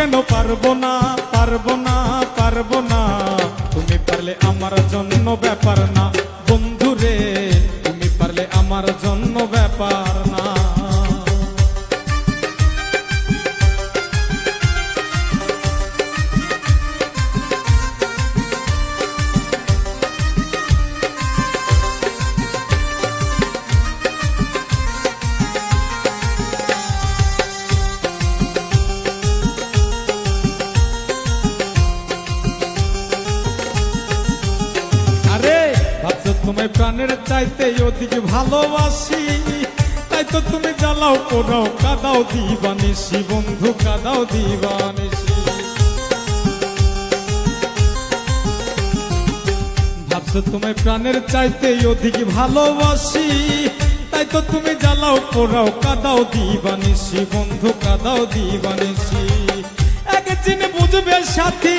কেন পারব না পারব না পারব না? তুমি পারলে আমার জন্য ব্যাপার না। তোমায় প্রাণের চাইতে অধিক ভালোবাসি। তাই তো তুমি জ্বালাও, পোড়াও, কাদাও দিবানিসি বন্ধু, কাদাও দিবানিসি ভাবছ তোমায় প্রাণের চাইতে অধিক ভালোবাসি। তাই তো তুমি জ্বালাও, পোড়াও, কাদাও দিবানিসি বন্ধু, কাদাও দিবানিসি একদিন বুঝবে সাথী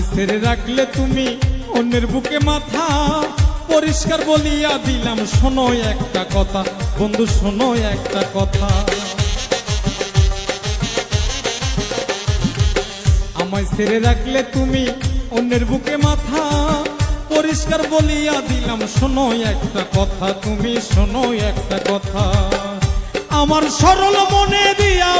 আমায় ছেড়ে রাখলে তুমি অন্যের বুকে মাথা। পরিষ্কার বলিয়া দিলাম, শোনো একটা কথা। বন্ধু, শোনো একটা কথা। আমায় ছেড়ে রাখলে তুমি অন্যের বুকে মাথা। পরিষ্কার বলিয়া দিলাম, শোনো একটা কথা। তুমি শোনো একটা কথা। আমার সরল মনে দিয়া